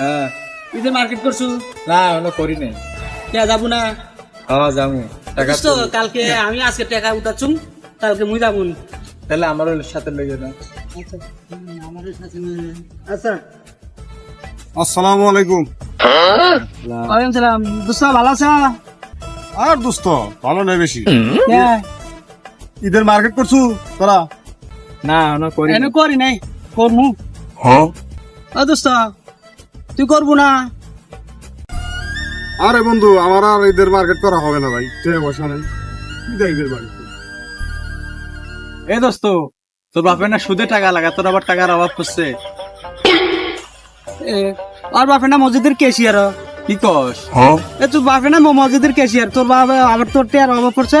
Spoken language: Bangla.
হ্যাঁ ঈদের মার্কেট করছু? না এখনও করি নাই। কে যাব না? হ্যাঁ যাব টাকা দোস্ত কালকে আমি আজকে টাকা উঠাচ্ছুম কালকে মুই যাব তাহলে আমার সাথে লেগে না আচ্ছা। আসসালামু আলাইকুম। ওয়ালাইকুম সালাম। দোস্ত ভালো আছো? আর দোস্ত ভালো নেই বেশি। কে? ঈদের মার্কেট করছু তোরা? না এখনও করি এনে করি নাই করমু। হ্যাঁ? দোস্ত তুই করব না? আরে বন্ধু আমার আর ঈদের মার্কেট করা হবে না ভাই পয়সা নেই। ঈদের ঈদের মার্কেট এ দোস্ত তোর বাপের না সুদে টাকা লাগা তোর আবার টাকার অভাব করছে এ, আর বাপে না মসজিদের কেশিয়ার কি কস? এ তোর বাপে না মসজিদের কেশিয়ার তোর বাবা আবার তোর টিয়ার অভাব পড়ছে?